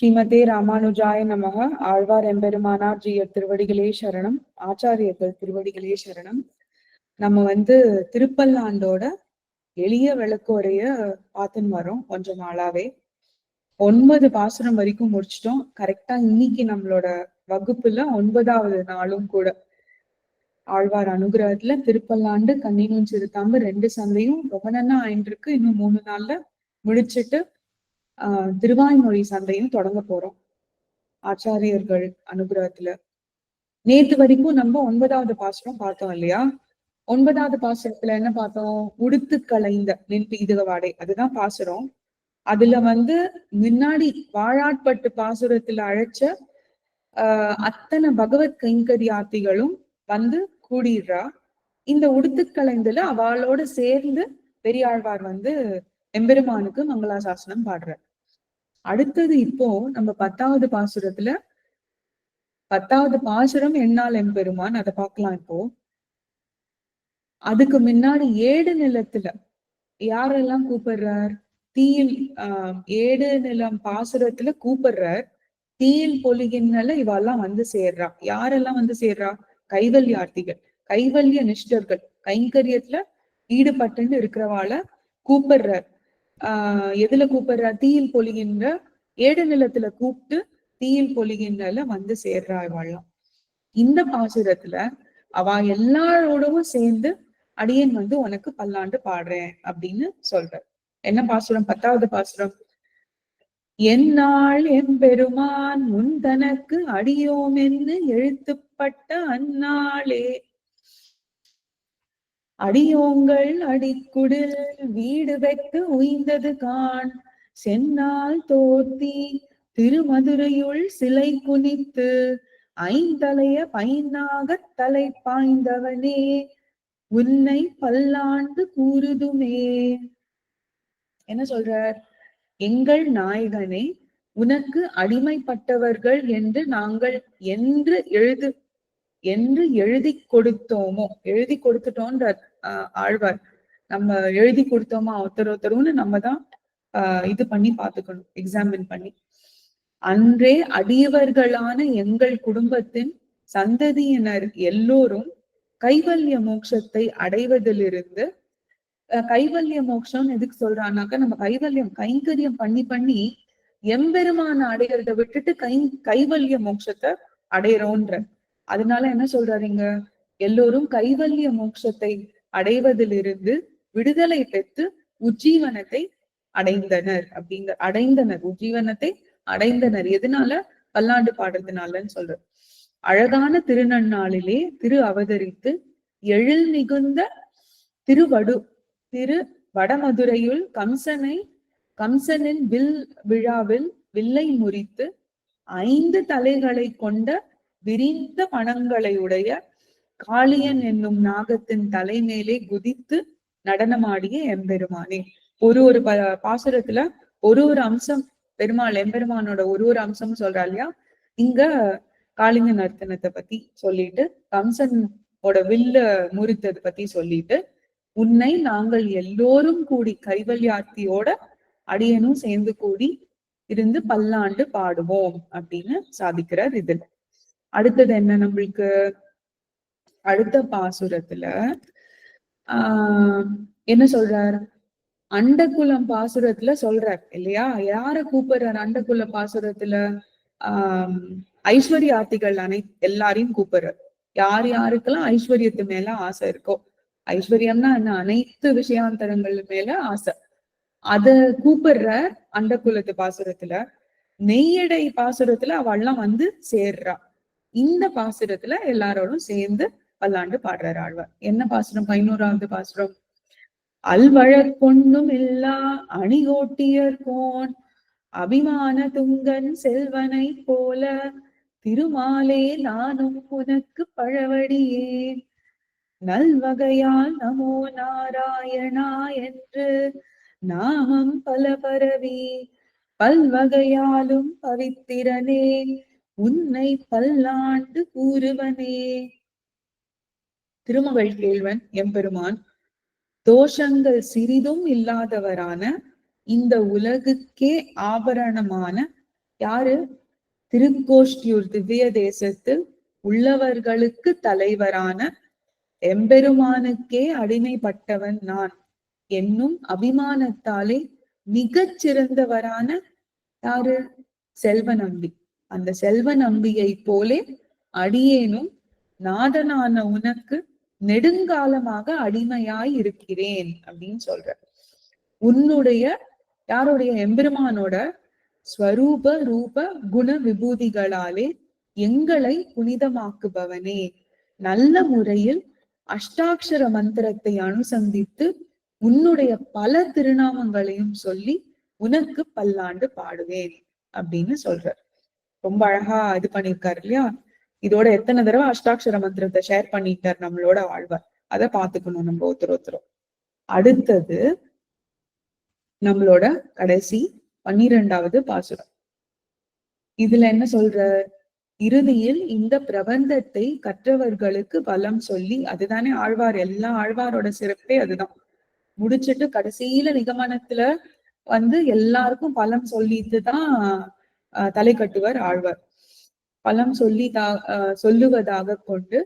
ஸ்ரீமதே ராமானுஜாய நமக. ஆழ்வார் எம்பெருமானார் ஜீயர் திருவடிகளே சரணம். ஆச்சாரியர்கள் திருவடிகளே சரணம். நம்ம வந்து திருப்பல்லாண்டோட எளிய விளக்குறைய பார்த்துன்னு வரோம் கொஞ்ச நாளாவே. ஒன்பது பாசுரம் வரைக்கும் முடிச்சிட்டோம். கரெக்டா இன்னைக்கு நம்மளோட வகுப்புல ஒன்பதாவது நாளும் கூட. ஆழ்வார் அனுகிரகத்துல திருப்பல்லாண்டு கண்ணினும் சிறுத்தாம்பு ரெண்டு சந்தையும் ரொம்ப நன்னா ஆயிட்டு இருக்கு இன்னும் மூணு நாள்ல முடிச்சிட்டு ஆஹ் திருவாய்மொழி சந்தையும் தொடங்க போறோம். ஆச்சாரியர்கள் அனுகிரகத்துல. நேத்து வரைக்கும் நம்ம ஒன்பதாவது பாசுரம் பார்த்தோம் இல்லையா? ஒன்பதாவது பாசுரத்துல என்ன பார்த்தோம்? உடுத்து கலைந்த நின் பீதுக வாடை அதுதான் பாசுரம். அதுல வந்து முன்னாடி வாழாட்பட்டு பாசுரத்துல அழைச்ச ஆஹ் அத்தனை பகவத் கைங்கரியார்த்திகளும் வந்து கூடிடுறா. இந்த உடுத்துக்கலைந்துல அவளோட சேர்ந்து பெரியாழ்வார் வந்து எம்பெருமானுக்கு மங்களாசாசனம் பாடுறார். அடுத்தது இப்போ நம்ம பத்தாவது பாசுரத்துல பத்தாவது பாசுரம் என்னால் எம்பெருமான் அதை பார்க்கலாம் இப்போ. அதுக்கு முன்னாடி ஏடு நிலத்துல யாரெல்லாம் கூப்பிடுறார்? தீயில் ஆஹ் ஏடு நிலம் பாசுரத்துல கூப்பிடுறார். தீயில் பொலிகின்னல இவெல்லாம் வந்து சேர்றா. யாரெல்லாம் வந்து சேர்றா? கைவல்யார்த்திகள் கைவல்ய நிஷ்டர்கள் கைங்கரியத்துல ஈடுபட்டுன்னு இருக்கிறவாள கூப்பிடுறார். எதுல கூப்பிடுறா? தீயில் பொழிகின்ற ஏடு நிலத்துல கூப்பிட்டு தீயில் பொழிகின்றல வந்து சேர்றா இவாள்லாம். இந்த பாசுரத்துல அவ எல்லாரோடவும் சேர்ந்து அடியன் வந்து உனக்கு பல்லாண்டு பாடுறேன் அப்படின்னு சொல்ற. என்ன பாசுரம்? பத்தாவது பாசுரம். என்னாள் எம்பெருமான் முன் தனக்கு அடியோம் என்று எழுத்துப்பட்ட அந்நாளே அடியோங்கள் அடிக்குடில் வீடு வைத்து உய்ந்தது கான் சென்னால் தோத்தி திருமதுரையுள் சிலை குனித்து ஐந்தலைய பைனாக தலை பாய்ந்தவனே உன்னை பல்லாண்டு கூறுதுமே. என்ன சொல்றார்? எங்கள் நாயகனே உனக்கு அடிமைப்பட்டவர்கள் என்று நாங்கள் என்று எழுது என்று எழுதி கொடுத்தோமோ? எழுதி கொடுத்துட்டோன்றார். ஆழ்வார். நம்ம எழுதி கொடுத்தோமா ஒருத்தர் ஒருத்தரும்னு நம்ம தான் ஆஹ் இது பண்ணி பாத்துக்கணும் எக்ஸாமின் பண்ணி. அன்றே அடியவர்களான எங்கள் குடும்பத்தின் சந்ததியினர் எல்லோரும் கைவல்ய மோட்சத்தை அடைவதிலிருந்து கைவல்ய மோட்சம் எதுக்கு சொல்றான்னாக்கா நம்ம கைவல்யம் கைங்கரியம் பண்ணி பண்ணி எம்பெருமான அடைகிறத விட்டுட்டு கை கைவல்ய மோட்சத்தை அடையிறோன்ற. அதனால என்ன சொல்றாருங்க எல்லோரும் கைவல்ய மோட்சத்தை அடைவதிலிருந்து விடுதலை பெற்று உஜ்ஜீவனத்தை அடைந்தனர். அப்படிங்க அடைந்தனர். உஜ்ஜீவனத்தை அடைந்தனர். எதனால? பல்லாண்டு பாடுறதுனாலன்னு சொல்ற அழகான திருநன்னாளிலே திரு அவதரித்து எழில் மிகுந்த திருவடு திரு வடமதுரையுள் கம்சனை கம்சனின் வில் விழாவில் வில்லை முறித்து ஐந்து தலைகளை கொண்ட விரிந்த பணங்களை உடைய காளியன் என்னும் நாகத்தின் தலைமேலே குதித்து நடனமாடிய எம்பெருமானே. ஒரு ஒரு ப பாசுரத்துல ஒரு ஒரு அம்சம் பெருமாள் எம்பெருமானோட ஒரு ஒரு அம்சம் சொல்றா இல்லையா? இங்க காளிங்க நர்த்தனத்தை பத்தி சொல்லிட்டு கம்சனோட வில்ல முறித்ததை பத்தி சொல்லிட்டு உன்னை நாங்கள் எல்லோரும் கூடி கைவல்யார்த்தியோட அடியனும் சேர்ந்து கூடி இருந்து பல்லாண்டு பாடுவோம் அப்படின்னு சாதிக்கிறார் இதுல அடுத்தது என்ன நம்மளுக்கு? அடுத்த பாசுரத்துல ஆஹ் என்ன சொல்றார்? அண்டகுலம் பாசுரத்துல சொல்றார் இல்லையா? யார கூப்பிடுறார் அண்டகுல பாசுரத்துல? ஆஹ் ஐஸ்வர்யார்த்திகள் அனை எல்லாரையும் கூப்பிடுறார். யார் யாருக்கெல்லாம் ஐஸ்வர்யத்து மேல ஆசை இருக்கோ ஐஸ்வர்யம்னா என்ன? அனைத்து விஷயாந்தரங்கள் மேல ஆசை. அத கூப்பிடுற அந்த குலத்து பாசுரத்துல. நெய்யடை பாசுரத்துல அவள்லாம் வந்து சேர்றா. இந்த பாசுரத்துல எல்லாரோடும் சேர்ந்து பல்லாண்டு பாடுறார் ஆழ்வார். என்ன பாசுரம்? பதினோராவது பாசுரம். அல்வழக் கொண்டும் இல்லா அணிகோட்டியர் கோன் அபிமான துங்கன் செல்வனை போல திருமாலே நானும் உனக்கு பழவடியேன். நல்வகையால் நமோ நாராயணா என்று நாமம் பல பரவி பல்வகையாலும் பவித்திரனே உன்னை பல்லாண்டு கூறுவனே. திருமகள் கேள்வன் எம்பெருமான் தோஷங்கள் சிறிதும் இல்லாதவரான இந்த உலகுக்கே ஆபரணமான யாரு? திருக்கோஷ்டியூர் திவ்ய தேசத்தில் உள்ளவர்களுக்கு தலைவரான எம்பெருமானுக்கே அடிமைப்பட்டவன் நான். என்னும் அபிமானத்தாலே மிகச் சிறந்தவரான யாரு? செல்வ நம்பி அந்த செல்வ நம்பியை போலே அடியேனும் நாதனான உனக்கு நெடுங்காலமாக அடிமையாய் இருக்கிறேன் அப்படின்னு சொல்ற உன்னுடைய யாருடைய? எம்பெருமானோட ஸ்வரூப ரூப குண விபூதிகளாலே எங்களை புனிதமாக்குபவனே. நல்ல முறையில் அஷ்டாட்சர மந்திரத்தை அனுசந்தித்து உன்னுடைய பல திருநாமங்களையும் சொல்லி உனக்கு பல்லாண்டு பாடுவேன் அப்படின்னு சொல்றார். ரொம்ப அழகா இது பண்ணிருக்காரு இல்லையா? இதோட எத்தனை தடவை அஷ்டாட்சர மந்திரத்தை ஷேர் பண்ணிட்டார் நம்மளோட ஆழ்வார்? அதை பாத்துக்கணும் நம்ம ஒருத்தர் ஒருத்தரும். அடுத்தது நம்மளோட கடைசி பன்னிரெண்டாவது பாசுரம். இதுல என்ன சொல்ற? இறுதியில் இந்த பிரபந்தத்தை கற்றவர்களுக்கு பலம் சொல்லி அதுதானே ஆழ்வார் எல்லா ஆழ்வாரோட சிறப்பே அதுதான். முடிச்சிட்டு கடைசியில நிகமனத்துல வந்து எல்லாருக்கும் பலம் சொல்லிட்டு தான் தலை கட்டுவர் ஆழ்வார். பலம் சொல்லி சொல்லுவதாக கொண்டு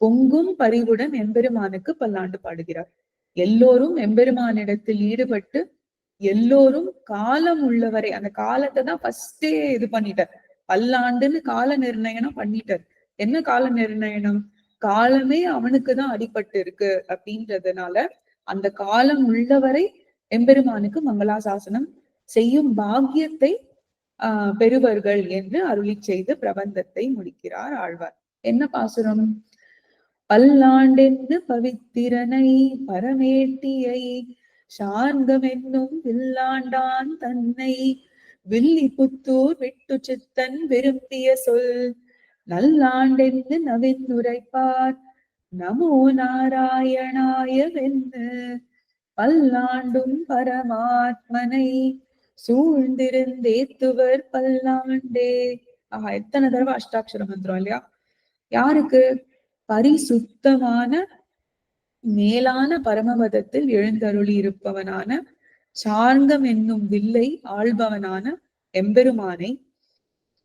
பொங்கும் பரிவுடன் எம்பெருமானுக்கு பல்லாண்டு பாடுகிறார். எல்லோரும் எம்பெருமானிடத்தில் ஈடுபட்டு எல்லோரும் காலம் உள்ளவரை அந்த காலத்தை தான் ஃபர்ஸ்டே இது பண்ணிட்டார். பல்லாண்டுன்னு கால நிர்ணயம் பண்ணிட்டார். என்ன கால நிர்ணயம் காலமே அவனுக்கு தான் அடிபட்டு இருக்கு அப்படின்றதுனால அந்த காலம் உள்ளவரை எம்பெருமானுக்கு மங்களாசாசனம் செய்யும் பாக்கியத்தை பெறுவர்கள் என்று அருளி செய்து பிரபந்தத்தை முடிக்கிறார் ஆழ்வார். என்ன பாசுரம்? பல்லாண்டென்று பவித்திரனை பரமேட்டியை சார்ந்தமென்னும் வில்லாண்டான் தன்னை வில்லி புத்தூர் விட்டு சித்தன் விரும்பிய சொல் நல்லாண்டென்று நவிந்துரைப்பார். நமோ நாராயணாயவென்று பல்லாண்டும் பரமாத்மனை சூழ்ந்திருந்தேத்துவர் பல்லாண்டே. ஆஹா எத்தனை தடவை அஷ்டாட்சர மந்திரம் இல்லையா? யாருக்கு? பரிசுத்தமான மேலான பரமபதத்தில் எழுந்தருளி இருப்பவனான சார்ந்தம் என்னும் வில்லை ஆள்பவனான எம்பெருமானை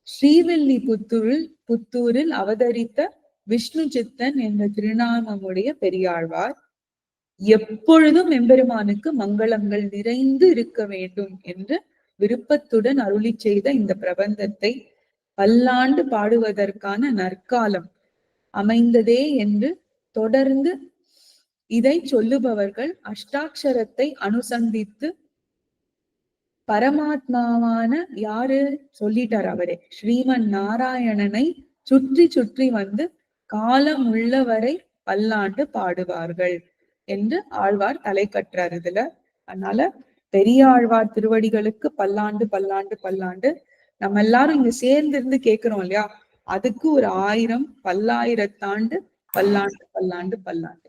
ஸ்ரீவில்லி புத்தூரில் புத்தூரில் அவதரித்த விஷ்ணு சித்தன் என்ற திருநாமமுடைய பெரியாழ்வார். எப்பொழுதும் எம்பெருமானுக்கு மங்களங்கள் நிறைந்து இருக்க வேண்டும் என்று விருப்பத்துடன் அருளி செய்த இந்த பிரபந்தத்தை பல்லாண்டு பாடுவதற்கான நற்காலம் அமைந்ததே என்று தொடர்ந்து இதை சொல்லுபவர்கள் அஷ்டாட்சரத்தை அனுசந்தித்து பரமாத்மாவான யாரு சொல்லிட்டார் அவரே. ஸ்ரீமன் நாராயணனை சுற்றி சுற்றி வந்து காலம் உள்ளவரை பல்லாண்டு பாடுவார்கள். என்று ஆழ்வார் தலை கட்டுறார் இதுல அதனால பெரிய ஆழ்வார் திருவடிகளுக்கு பல்லாண்டு பல்லாண்டு பல்லாண்டு நம்ம எல்லாரும் இங்க சேர்ந்து இருந்து கேக்குறோம் இல்லையா? அதுக்கு ஒரு ஆயிரம் பல்லாயிரத்தாண்டு பல்லாண்டு பல்லாண்டு பல்லாண்டு.